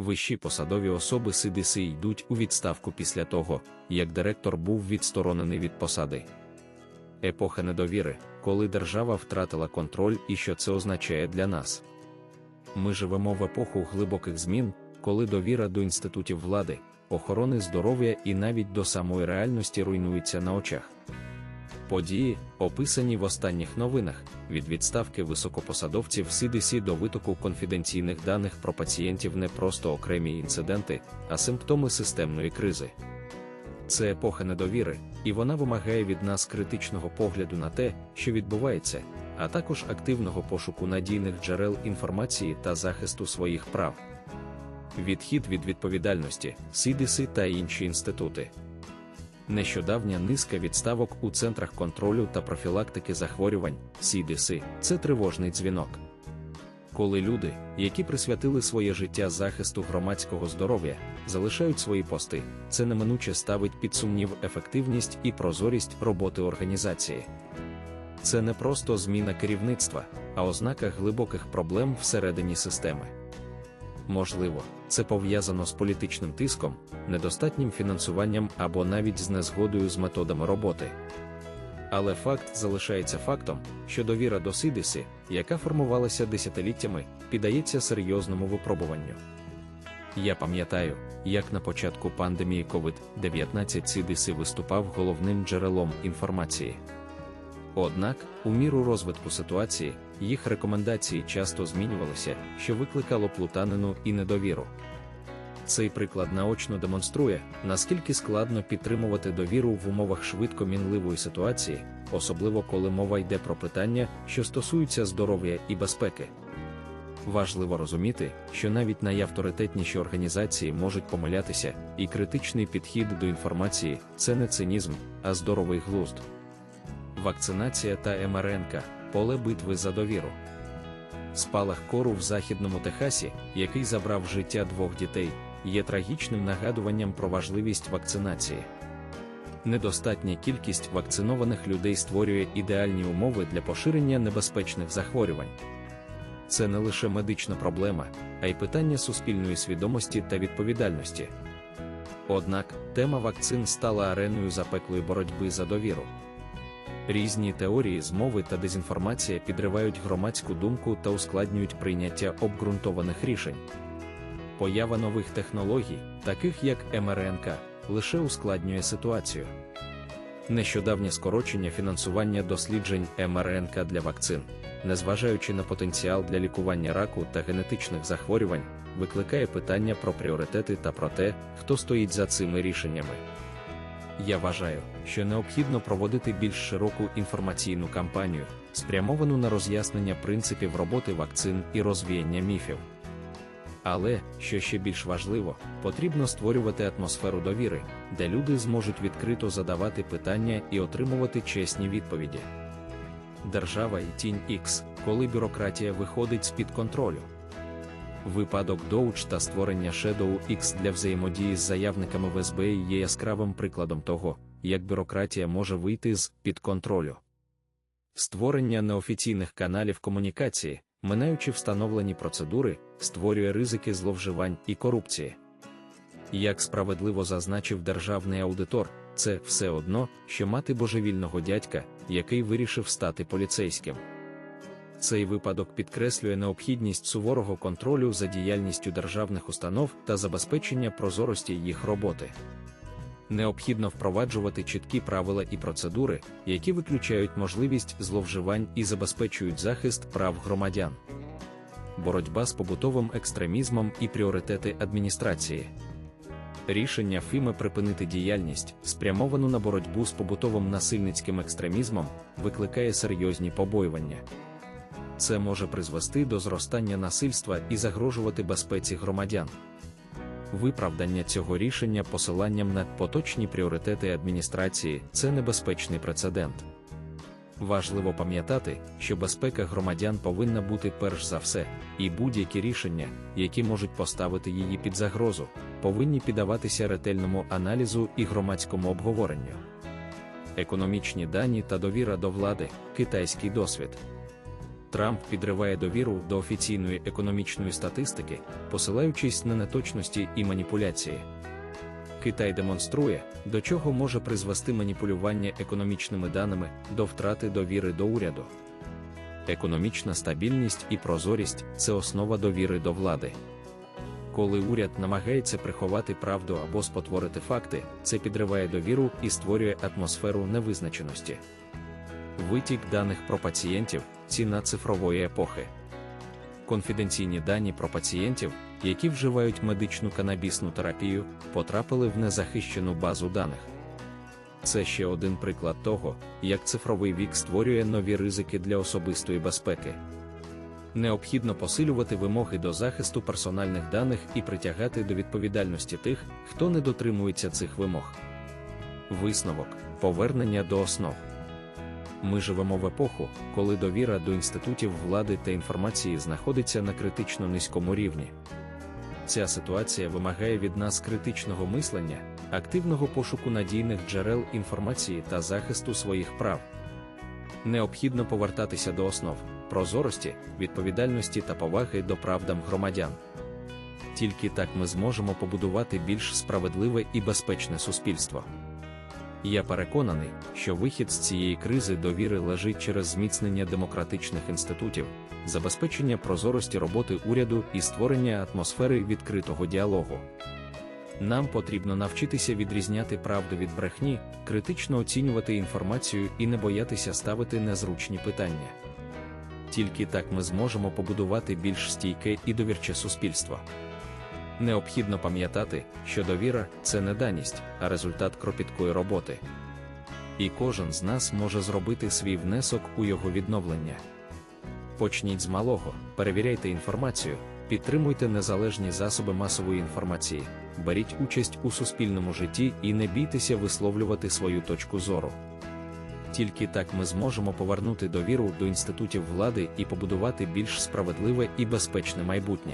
Вищі посадові особи CDC йдуть у відставку після того, як директор був відсторонений від посади. Епоха недовіри, коли держава втратила контроль і що це означає для нас. Ми живемо в епоху глибоких змін, коли довіра до інститутів влади, охорони здоров'я і навіть до самої реальності руйнується на очах. Події, описані в останніх новинах, від відставки високопосадовців CDC до витоку конфіденційних даних про пацієнтів не просто окремі інциденти, а симптоми системної кризи. Це епоха недовіри, і вона вимагає від нас критичного погляду на те, що відбувається, а також активного пошуку надійних джерел інформації та захисту своїх прав. Відхід від відповідальності, CDC та інші інститути. Нещодавня низка відставок у центрах контролю та профілактики захворювань CDC – це тривожний дзвінок. Коли люди, які присвятили своє життя захисту громадського здоров'я, залишають свої пости, це неминуче ставить під сумнів ефективність і прозорість роботи організації. Це не просто зміна керівництва, а ознака глибоких проблем всередині системи. Можливо, це пов'язано з політичним тиском, недостатнім фінансуванням або навіть з незгодою з методами роботи. Але факт залишається фактом, що довіра до Сидиси, яка формувалася десятиліттями, піддається серйозному випробуванню. Я пам'ятаю, як на початку пандемії COVID-19 Сидиси виступав головним джерелом інформації. Однак, у міру розвитку ситуації, їх рекомендації часто змінювалися, що викликало плутанину і недовіру. Цей приклад наочно демонструє, наскільки складно підтримувати довіру в умовах швидко мінливої ситуації, особливо коли мова йде про питання, що стосуються здоров'я і безпеки. Важливо розуміти, що навіть найавторитетніші організації можуть помилятися, і критичний підхід до інформації це не цинізм, а здоровий глузд. Вакцинація та МРНК поле битви за довіру. Спалах кору в Західному Техасі, який забрав життя двох дітей, є трагічним нагадуванням про важливість вакцинації. Недостатня кількість вакцинованих людей створює ідеальні умови для поширення небезпечних захворювань. Це не лише медична проблема, а й питання суспільної свідомості та відповідальності. Однак тема вакцин стала ареною запеклої боротьби за довіру. Різні теорії змови та дезінформація підривають громадську думку та ускладнюють прийняття обґрунтованих рішень. Поява нових технологій, таких як МРНК, лише ускладнює ситуацію. Нещодавнє скорочення фінансування досліджень МРНК для вакцин, незважаючи на потенціал для лікування раку та генетичних захворювань, викликає питання про пріоритети та про те, хто стоїть за цими рішеннями. Я вважаю, що необхідно проводити більш широку інформаційну кампанію, спрямовану на роз'яснення принципів роботи вакцин і розвіяння міфів. Але, що ще більш важливо, потрібно створювати атмосферу довіри, де люди зможуть відкрито задавати питання і отримувати чесні відповіді. Держава і тінь X, коли бюрократія виходить з-під контролю. Випадок Доуч та створення Shadow X для взаємодії з заявниками в СБІ є яскравим прикладом того, як бюрократія може вийти з під контролю. Створення неофіційних каналів комунікації, минаючи встановлені процедури, створює ризики зловживань і корупції. Як справедливо зазначив державний аудитор, це все одно, що мати божевільного дядька, який вирішив стати поліцейським. Цей випадок підкреслює необхідність суворого контролю за діяльністю державних установ та забезпечення прозорості їх роботи. Необхідно впроваджувати чіткі правила і процедури, які виключають можливість зловживань і забезпечують захист прав громадян. Боротьба з побутовим екстремізмом і пріоритети адміністрації. Рішення ФІМи припинити діяльність, спрямовану на боротьбу з побутовим насильницьким екстремізмом, викликає серйозні побоювання. Це може призвести до зростання насильства і загрожувати безпеці громадян. Виправдання цього рішення посиланням на поточні пріоритети адміністрації це небезпечний прецедент. Важливо пам'ятати, що безпека громадян повинна бути перш за все, і будь-які рішення, які можуть поставити її під загрозу, повинні піддаватися ретельному аналізу і громадському обговоренню. Економічні дані та довіра до влади, китайський досвід. Трамп підриває довіру до офіційної економічної статистики, посилаючись на неточності і маніпуляції. Китай демонструє, до чого може призвести маніпулювання економічними даними до втрати довіри до уряду. Економічна стабільність і прозорість це основа довіри до влади. Коли уряд намагається приховати правду або спотворити факти, це підриває довіру і створює атмосферу невизначеності. Витік даних про пацієнтів ціна цифрової епохи. Конфіденційні дані про пацієнтів, які вживають медичну канабісну терапію, потрапили в незахищену базу даних. Це ще один приклад того, як цифровий вік створює нові ризики для особистої безпеки. Необхідно посилювати вимоги до захисту персональних даних і притягати до відповідальності тих, хто не дотримується цих вимог. Висновок повернення до основ. Ми живемо в епоху, коли довіра до інститутів влади та інформації знаходиться на критично низькому рівні. Ця ситуація вимагає від нас критичного мислення, активного пошуку надійних джерел інформації та захисту своїх прав. Необхідно повертатися до основ прозорості, відповідальності та поваги до правдам громадян. Тільки так ми зможемо побудувати більш справедливе і безпечне суспільство. Я переконаний, що вихід з цієї кризи довіри лежить через зміцнення демократичних інститутів, забезпечення прозорості роботи уряду і створення атмосфери відкритого діалогу. Нам потрібно навчитися відрізняти правду від брехні, критично оцінювати інформацію і не боятися ставити незручні питання. Тільки так ми зможемо побудувати більш стійке і довірче суспільство. Необхідно пам'ятати, що довіра це не даність, а результат кропіткої роботи. І кожен з нас може зробити свій внесок у його відновлення. Почніть з малого, перевіряйте інформацію, підтримуйте незалежні засоби масової інформації, беріть участь у суспільному житті і не бійтеся висловлювати свою точку зору. Тільки так ми зможемо повернути довіру до інститутів влади і побудувати більш справедливе і безпечне майбутнє.